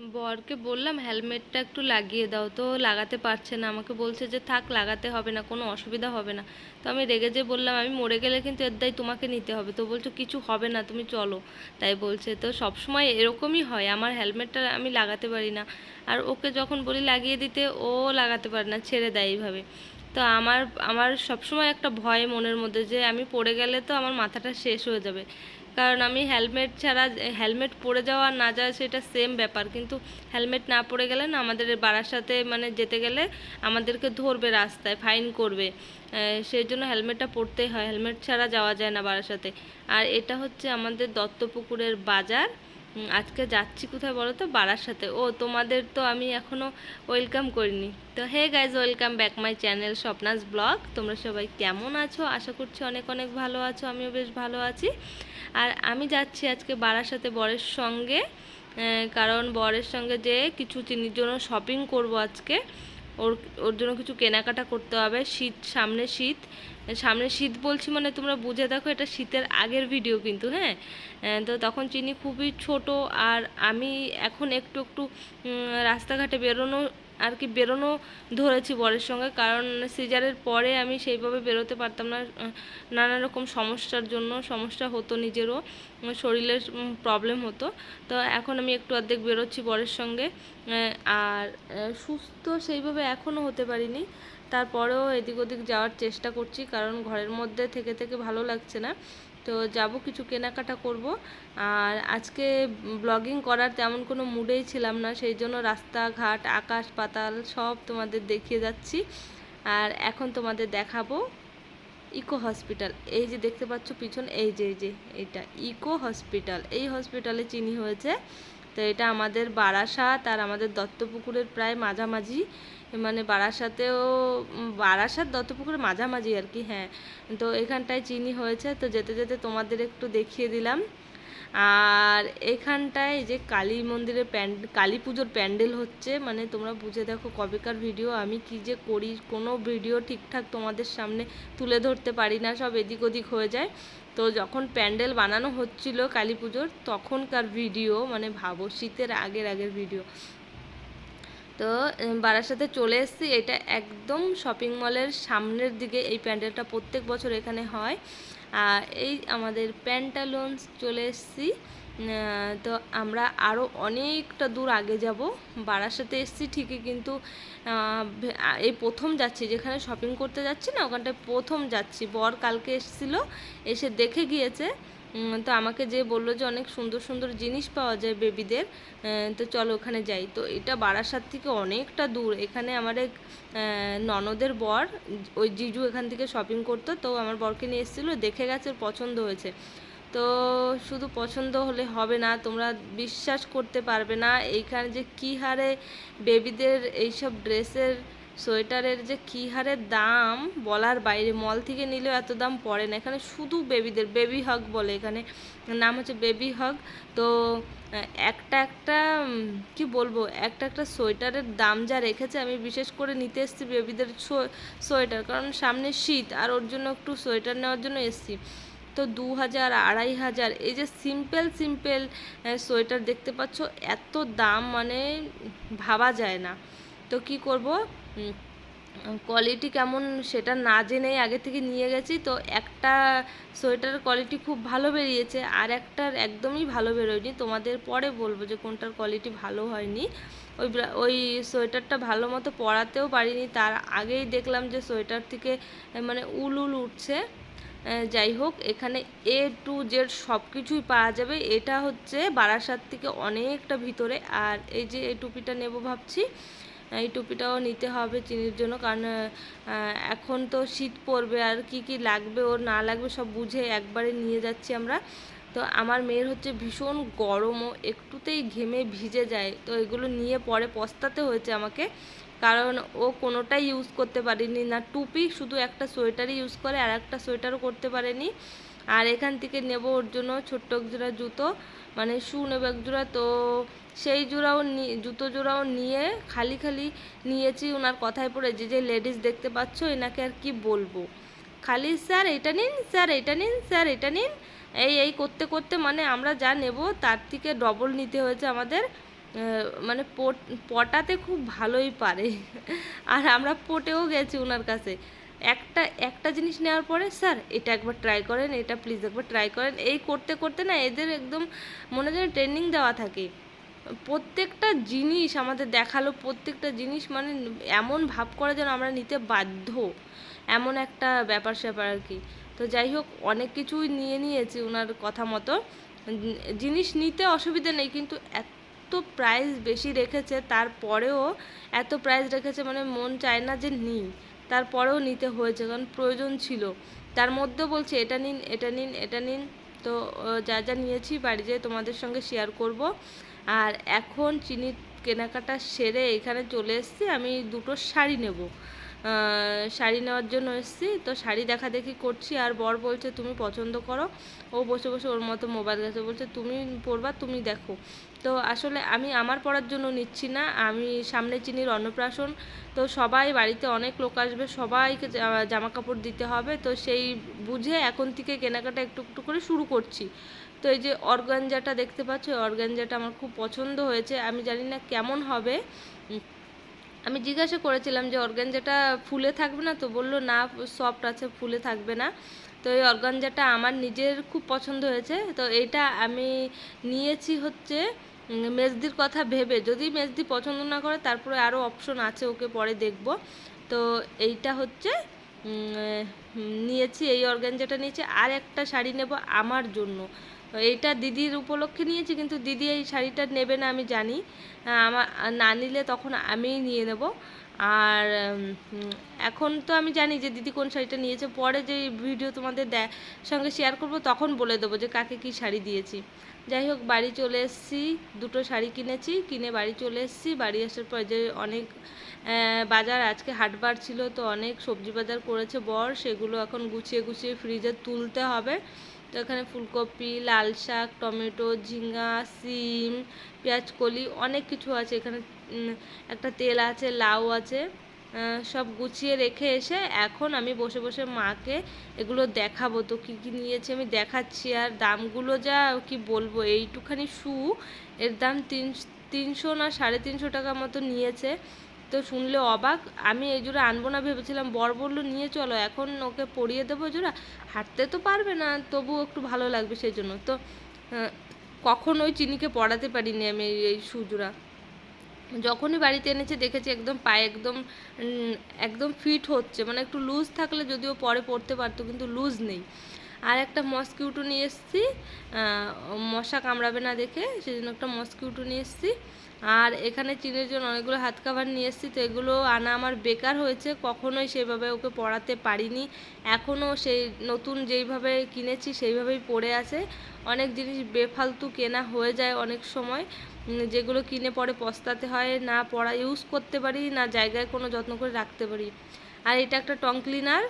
বরকে বললাম, হেলমেটটা একটু লাগিয়ে দাও। তো লাগাতে পারছে না। আমাকে বলছে যে, থাক, লাগাতে হবে না, কোনো অসুবিধা হবে না। তো আমি রেগে যে বললাম, আমি মরে গেলে কিন্তু এর দায় তোমাকে নিতে হবে। তো বলছো, কিছু হবে না, তুমি চলো। তাই বলছে। তো সবসময় এরকমই হয়। আমার হেলমেটটা আমি লাগাতে পারি না। আর ওকে যখন বলি লাগিয়ে দিতে, ও লাগাতে পারে না, ছেড়ে দেয় এইভাবে। তো আমার আমার সবসময় একটা ভয় মনের মধ্যে যে, আমি পড়ে গেলে তো আমার মাথাটা শেষ হয়ে যাবে। কারণ আমি হেলমেট ছাড়া হেলমেট পরে যাওয়া না যাওয়া সেটা সেম ব্যাপার। কিন্তু হেলমেট না পরে গেলে না আমাদের বাড়ার সাথে মানে যেতে গেলে আমাদেরকে ধরবে রাস্তায় ফাইন করবে। সেই জন্য হেলমেটটা পরতেই হয়। হেলমেট ছাড়া যাওয়া যায় না বাড়ার সাথে। আর এটা হচ্ছে আমাদের দত্তপুকুরের বাজার। আজকে যাচ্ছি কোথায় বলো তো? বাড়ার সাথে। ও, তোমাদের তো আমি এখনও ওয়েলকাম করিনি। তো hey guys welcome back my channel Swapna's vlog. তোমরা সবাই কেমন আছো? আশা করছি অনেক অনেক ভালো আছো। আমিও বেশ ভালো আছি। আর আমি যাচ্ছি আজকে বারাসাতে বরের সঙ্গে কারণ বরের সঙ্গে যে কিছু চিনির জন্য শপিং করব আজকে, ওর ওর জন্য কিছু কেনাকাটা করতে হবে, শীত, সামনে শীত সামনে শীত বলছি মানে তোমরা বুঝে দেখো এটা শীতের আগের ভিডিও কিন্তু হ্যাঁ? তো তখন চিনি খুবই ছোট আর আমি এখন একটু একটু রাস্তাঘাটে বেরোনো আর কি বেরোনো ধরেছি বরের সঙ্গে। কারণ সিজারের পরে আমি সেইভাবে বেরোতে পারতাম না। নানা রকম সমস্যার জন্য সমস্যা হতো নিজেরও। শরীরের প্রবলেম হতো। তো এখন আমি একটু অর্ধেক বেরোচ্ছি বরের সঙ্গে। আর সুস্থ সেইভাবে এখনও হতে পারিনি। তারপরেও এদিক ওদিক যাওয়ার চেষ্টা করছি। কারণ ঘরের মধ্যে থেকে থেকে ভালো লাগছে না। তো যাব, কিছু কেনাকাটা করব। আর আজকে ব্লগিং করার তেমন কোনো মুডেই ছিলাম না, সেই জন্য রাস্তাঘাট, আকাশ পাতাল সব তোমাদের দেখিয়ে যাচ্ছি। আর এখন তোমাদের দেখাবো ইকো হসপিটাল এই যে দেখতে পাচ্ছ পিছন, এই যে এই যে, এটা ইকো হসপিটাল এই হসপিটালে চিনি হয়েছে। তো এটা আমাদের বারাসাত আর আমাদের দত্তপুকুরের প্রায় মাঝামাঝি। মানে বারাসাতেও বারাসাত দত্তপুকুরের মাঝামাঝি আর কি হ্যাঁ। তো এখানটায় চিনি হয়েছে, তো যেতে যেতে তোমাদের একটু দেখিয়ে দিলাম। আর এখানটায় যে কালী মন্দিরের প্যান্ড, কালী পুজোর প্যান্ডেল হচ্ছে মানে তোমরা বুঝে দেখো কবেকার ভিডিও, আমি কি যে করি, কোনো ভিডিও ঠিকঠাক তোমাদের সামনে তুলে ধরতে পারি না, সব এদিক ওদিক হয়ে যায়। তো যখন প্যান্ডেল বানানো হচ্ছিল কালী পুজোর, তখনকার ভিডিও মানে ভাবো শীতের আগের আগের ভিডিও। তো বারাসাতে চলে এসেছি। এটা একদম শপিং মলের সামনের দিকে এই প্যান্ডেলটা প্রত্যেক বছর এখানে হয়। আর এই আমাদের প্যান্টালুন্স চলে এসেছি। তো আমরা আরও অনেকটা দূর আগে যাব। বারাসাতে এসেছি ঠিকই কিন্তু এই প্রথম যাচ্ছি। যেখানে শপিং করতে যাচ্ছি না, ওখানটায় প্রথম যাচ্ছি। বর কালকে এসেছিল, এসে দেখে গিয়েছে। তো আমাকে যে বলল যে অনেক সুন্দর সুন্দর জিনিস পাওয়া যায় বেবিদের তো চলো ওখানে যাই। তো এটা বারাসাত থেকে অনেকটা দূর। এখানে আমার এক ননদের বর, ওই জিজু এখান থেকে শপিং করতো। তো আমার বরকে নিয়ে এসেছিল, দেখে গেছে পছন্দ হয়েছে। তো শুধু পছন্দ হলে হবে না, তোমরা বিশ্বাস করতে পারবে না, এইখানে যে কী হারে বেবিদের এইসব ড্রেসের সোয়েটারের যে কী হারে দাম বলার বাইরে, মল থেকে নিলেও এত দাম পড়ে না। এখানে শুধু বেবিদের, বেবি হগ বলে এখানে। নাম হচ্ছে বেবি হগ। তো একটা একটা কি বলব, একটা একটা সোয়েটারের দাম যা রেখেছে, আমি বিশেষ করে নিতে এসেছি বেবিদের সোয়েটার। কারণ সামনে শীত, আর ওর জন্য একটু সোয়েটার নেওয়ার জন্য এসেছি। তো দু হাজার, আড়াই হাজার, এই যে সিম্পল সিম্পল সোয়েটার দেখতে পাচ্ছ, এত দাম মানে ভাবা যায় না। তো কি করব? কোয়ালিটি কেমন সেটা না জেনেই আগে থেকে নিয়ে গেছি। তো একটা সোয়েটার কোয়ালিটি খুব ভালো বেরিয়েছে। আর একটার একদমই ভালো বেরোয়নি। তোমাদের পরে বলব যে কোনটার কোয়ালিটি ভালো হয়নি। ওই ওই সোয়েটারটা ভালো মতো পরাতেও পারিনি। তার আগেই দেখলাম যে সোয়েটার থেকে মানে উল উল উঠছে। যাই হোক, এখানে এ টু জেড সব কিছুই পাওয়া যাবে। এটা হচ্ছে বারাসাত থেকে অনেকটা ভিতরে। আর এই যে এই টুপিটা নেব ভাবছি। এই টুপিটাও নিতে হবে চিনির জন্য, কারণ এখন তো শীত পড়বে, আর কি কি লাগবে, ওর না লাগবে সব বুঝে একবারে নিয়ে যাচ্ছি আমরা। তো আমার মেয়ের হচ্ছে ভীষণ গরমও একটুতেই ঘেমে ভিজে যায়। তো এগুলো নিয়ে পরে পস্তাতে হয়েছে আমাকে, কারণ ও কোনোটাই ইউজ করতে পারেনি। না, টুপি, শুধু একটা সোয়েটারই ইউজ করে, আর একটা সোয়েটারও করতে পারেনি। আর এখান থেকে নেব ওর জন্য ছোট্ট জোড়া জুতো। মানে শু নেব এক জোড়া, তো সেই জোড়াও জুতো জোড়াও নিয়ে খালি খালি নিয়েছি ওনার কথায় পড়ে, যে যে লেডিস দেখতে পাচ্ছ, এনাকে আর কি বলব। খালি স্যার এটা নিন, স্যার এটা নিন, স্যার এটা নিন, এই এই করতে করতে মানে আমরা যা নেব, তার থেকে ডবল নিতে হয়েছে আমাদের মানে পট, পটাতে খুব ভালোই পারে। আর আমরা পটেও গেছি ওনার কাছে। একটা একটা জিনিস নেওয়ার পরে, স্যার, এটা একবার ট্রাই করেন, এটা প্লিজ একবার ট্রাই করেন। এই করতে করতে না এদের একদম মনে যেন ট্রেনিং দেওয়া থাকে। প্রত্যেকটা জিনিস আমাদের দেখাল, প্রত্যেকটা জিনিস মানে এমন ভাব করে যেন আমরা নিতে বাধ্য। এমন একটা ব্যাপার স্যাপার আর কি। তো যাই হোক, অনেক কিছুই নিয়ে নিয়েছি ওনার কথা মতো। জিনিস নিতে অসুবিধা নেই, কিন্তু এত প্রাইস বেশি রেখেছে, তারপরেও এত প্রাইস রেখেছে মানে মন চায় না যে নিই। তারপরেও নিতে হয়েছে, কারণ প্রয়োজন ছিল। তার মধ্যে বলছে, এটা নিন এটা নিন এটা নিন। তো যা যা নিয়েছি বাড়ি যেয়ে তোমাদের সঙ্গে শেয়ার করব। আর এখন চিনির কেনাকাটা সেরে এখানে চলে এসছি, আমি দুটো শাড়ি নেব। শাড়ি নেওয়ার জন্য এসেছি। তো শাড়ি দেখা দেখি করছি, আর বর বলছে, তুমি পছন্দ করো। ও বসে বসে ওর মতো মোবাইল গেছে বলছে, তুমি পরবা, তুমি দেখো। তো আসলে আমি আমার পরার জন্য নিচ্ছি না। আমি সামনে চিনির অন্নপ্রাশন। তো সবাই বাড়িতে অনেক লোক আসবে, সবাইকে জামা কাপড় দিতে হবে। তো সেই বুঝে এখন থেকে কেনাকাটা একটু একটু করে শুরু করছি। তো এই যে অর্গানজাটা দেখতে পাচ্ছ, অর্গানজাটা আমার খুব পছন্দ হয়েছে। আমি জানি না কেমন হবে। আমি জিজ্ঞাসা করেছিলাম যে অর্গানজাটা ফুলে থাকবে না? তো বলল, না সফট আছে, ফুলে থাকবে না। তো এই অর্গানজাটা আমার নিজের খুব পছন্দ হয়েছে। তো এটা আমি নিয়েছি হচ্ছে মেজদির কথা ভেবে। যদি মেজদি পছন্দ না করে, তারপরে আরও অপশন আছে, ওকে পরে দেখব। তো এইটা হচ্ছে নিয়েছি, এই অর্গানজাটা নিয়েছি। আর একটা শাড়ি নেব আমার জন্য। এইটা দিদির উপলক্ষে নিয়েছি, কিন্তু দিদি এই শাড়িটা নেবে না, আমি জানি। আমার না নিলে তখন আমিই নিয়ে নেব। আর এখন তো আমি জানি যে দিদি কোন শাড়িটা নিয়েছে। পরে যে ভিডিও তোমাদের সঙ্গে শেয়ার করব, তখন বলে দেবো যে কাকে কি শাড়ি দিয়েছি। যাই হোক, বাড়ি চলে এসেছি, দুটো শাড়ি কিনেছি, কিনে বাড়ি চলে এসেছি। বাড়ি আসার পর যে অনেক বাজার, আজকে হাটবার ছিল, তো অনেক সবজি বাজার করেছে বর। সেগুলো এখন গুছিয়ে গুছিয়ে ফ্রিজে তুলতে হবে। তো এখানে ফুলকপি, লাল শাক, টমেটো, ঝিঙ্গা, সিম, পেঁয়াজ, কলি, অনেক কিছু আছে। এখানে একটা তেল আছে, লাউ আছে সব গুছিয়ে রেখে এসে এখন আমি বসে বসে মাকে এগুলো দেখাবো। তো কী কী নিয়েছি আমি দেখাচ্ছি, আর দামগুলো যা কি বলব, এইটুখানি শু এর দাম তিন তিনশো না সাড়ে তিনশো টাকা মতো নিয়েছে। তো শুনলে অবাক। আমি এই জোড়া আনব না ভেবেছিলাম, বর বলল, নিয়ে চলো, এখন ওকে পরিয়ে দেবো জোড়া হাঁটতে তো পারবে না, তবুও একটু ভালো লাগবে সেই জন্য। তো কখনো ওই চিনিকে পড়াতে পারিনি আমি এই- সুজোড়া। যখনই বাড়িতে এনেছে, দেখেছি একদম পায়ে একদম একদম ফিট হচ্ছে। মানে একটু লুজ থাকলে যদিও পরে পড়তে পারতো, কিন্তু লুজ নেই। আর একটা মস্কিউটো নিয়ে এসেছি মশা কামড়াবে না দেখে সেই জন্য একটা মস্কিউটো নিয়ে এসেছি। আর এখানে চিনের জন্য অনেকগুলো হাত কাভার নিয়ে এসেছি, তো এগুলো আনা আমার বেকার হয়েছে। কখনোই সেভাবে ওকে পড়াতে পারিনি। এখনও সেই নতুন যেইভাবে কিনেছি, সেইভাবেই পড়ে আছে। অনেক জিনিস বেফালতু কেনা হয়ে যায় অনেক সময়। যেগুলো কিনে পরে পস্তাতে হয়, না পড়া ইউজ করতে পারি, না জায়গায় কোনো যত্ন করে রাখতে পারি। আর এটা একটা টং ক্লিনার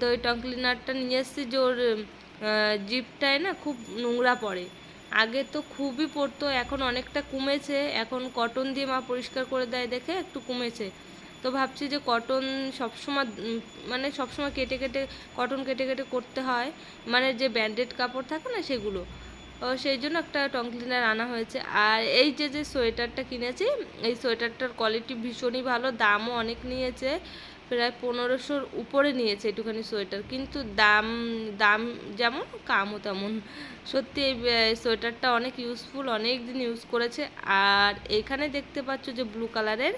তো ওই টং ক্লিনারটা নিয়ে এসেছি যে ওর জিপটায় না খুব নোংরা পড়ে। আগে তো খুবই পড়তো, এখন অনেকটা কমেছে। এখন কটন দিয়ে মা পরিষ্কার করে দেয় দেখে একটু কমেছে। তো ভাবছি যে কটন সবসময় মানে সবসময় কেটে কেটে কটন কেটে কেটে করতে হয়। মানে যে ব্যান্ডেড কাপড় থাকে না সেগুলো। সেই জন্য একটা টং ক্লিনার আনা হয়েছে। আর এই যে যে সোয়েটারটা কিনেছি, এই সোয়েটারটার কোয়ালিটি ভীষণই ভালো, দামও অনেক নিয়েছে। প্রায় পনেরোশোর উপরে নিয়েছে একটুখানি সোয়েটার। কিন্তু দাম দাম যেমন কামও তেমন। সত্যি এই সোয়েটারটা অনেক ইউজফুল অনেক দিন ইউজ করেছে। আর এখানে দেখতে পাচ্ছ যে ব্লু কালারের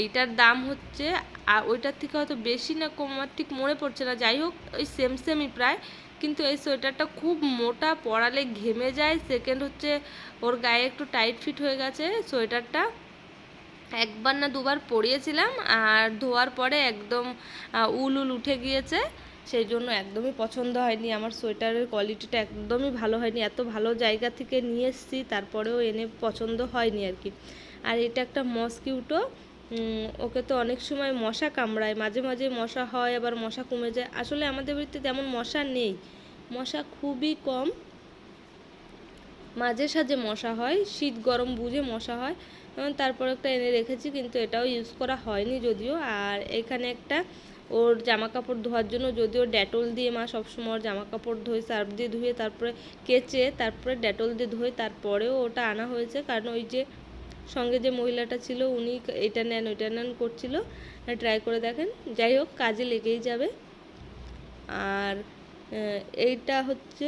এইটার দাম হচ্ছে আর ওইটার থেকে হয়তো বেশি না কম ঠিক মনে পড়ছে না। যাই হোক, ওই সেম সেমই প্রায়। কিন্তু এই সোয়েটারটা খুব মোটা, পরালে ঘেমে যায়। সেকেন্ড হচ্ছে, ওর গায়ে একটু টাইট ফিট হয়ে গেছে সোয়েটারটা। একবার না দুবার পরিয়েছিলাম আর ধোয়ার পরে একদম উল উল উঠে গিয়েছে। সেই জন্য একদমই পছন্দ হয়নি। আমার সোয়েটারের কোয়ালিটিটা একদমই ভালো হয়নি। এত ভালো জায়গা থেকে নিয়ে এসেছি, তারপরেও এনে পছন্দ হয়নি আর কি। আর এটা একটা মসকিউটো। ওকে তো অনেক সময় মশা কামড়ায়। মাঝে মাঝে মশা হয়, আবার মশা কমে যায়। আসলে আমাদের বাড়িতে তেমন মশা নেই। মশা খুবই কম। মাঝে সাঝে মশা হয়। শীত গরম বুঝে মশা হয়। তারপর একটা এনে রেখেছি, কিন্তু এটাও ইউজ করা হয়নি যদিও। আর এখানে একটা ওর জামা কাপড় ধোয়ার জন্য যদিও ডেটল দিয়ে মা সবসময় ওর জামা কাপড় ধোয়, সার্ফ দিয়ে ধুয়ে তারপরে কেচে, তারপরে ডেটল দিয়ে ধোয়, তারপরেও ওটা আনা হয়েছে। কারণ ওই যে সঙ্গে যে মহিলাটা ছিল, উনি এটা নেন, ওইটা নেন করছিল। ট্রাই করে দেখেন, যাই হোক, কাজে লেগেই যাবে। আর এইটা হচ্ছে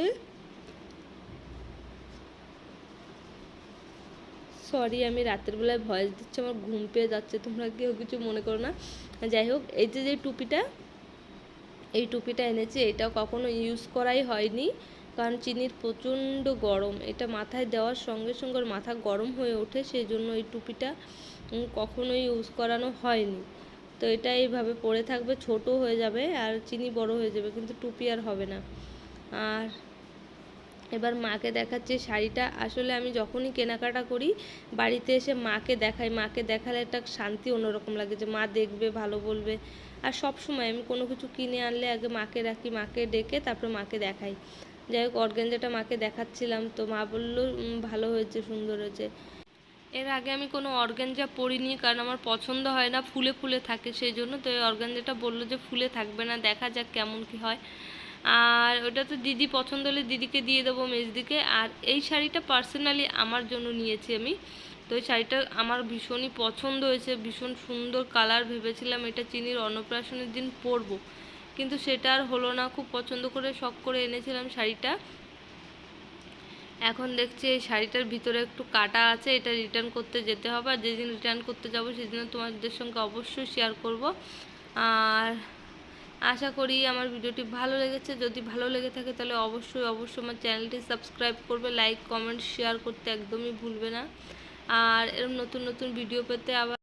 সরি আমি রাতের বেলায় ভয়েস দিচ্ছি, আমার ঘুম পেয়ে যাচ্ছে। তোমরা কেউ কিছু মনে করো না। যাই হোক, এই যে যে টুপিটা, এই টুপিটা এনেছি, এটা কখনো ইউজ করাই হয়নি। কারণ চিনির প্রচণ্ড গরম। এটা মাথায় দেওয়ার সঙ্গে সঙ্গে মাথা গরম হয়ে ওঠে সেই জন্য এই টুপিটা কখনোই ইউজ করানো হয়নি। তো এটা এইভাবে পরে থাকবে, ছোট হয়ে যাবে আর চিনি বড় হয়ে যাবে, কিন্তু টুপি আর হবে না। আর এবার মাকে দেখাচ্ছি শাড়িটা। আসলে আমি যখনই কেনাকাটা করি বাড়িতে এসে মাকে দেখাই। মাকে দেখালে একটা শান্তি অন্যরকম লাগে যে মা দেখবে ভালো বলবে। আর সব সময় আমি কোনো কিছু কিনে আনলে আগে মাকে রাখি মাকে ডেকে তারপরে মাকে দেখাই। যাই হোক অর্গ্যানজাটা মাকে দেখাচ্ছিলাম তো মা বলল "উম, ভালো হয়েছে সুন্দর হয়েছে। এর আগে আমি কোনো অর্গ্যানজা পরিনি কারণ আমার পছন্দ হয় না ফুলে ফুলে থাকে সেই জন্য। তো এই অর্গ্যানজাটা বলল যে ফুলে থাকবে না দেখা যাক কেমন কি হয়। আর ওটা তো দিদি পছন্দ হলে দিদিকে দিয়ে দেবো মেজদিকে। আর এই শাড়িটা পার্সোনালি আমার জন্য নিয়েছি আমি। তো এই শাড়িটা আমার ভীষণই পছন্দ হয়েছে, ভীষণ সুন্দর কালার ভেবেছিলাম এটা চিনির অন্নপ্রাশনের দিন পরবো। কিন্তু সেটা আর হলো না, খুব পছন্দ করে, শখ করে এনেছিলাম শাড়িটা। এখন দেখছি এই শাড়িটার ভিতরে একটু কাটা আছে, এটা রিটার্ন করতে যেতে হবে। আর যেদিন রিটার্ন করতে যাব সেদিন তোমাদের সঙ্গে অবশ্যই শেয়ার করব। আর আশা করি আমার ভিডিওটি ভালো লেগেছে। যদি ভালো লেগে থাকে তাহলে অবশ্যই অবশ্যই আমার চ্যানেলটি সাবস্ক্রাইব করবে, লাইক, কমেন্ট, শেয়ার করতে একদমই ভুলবে না। আর এরকম নতুন নতুন ভিডিও পেতে আবার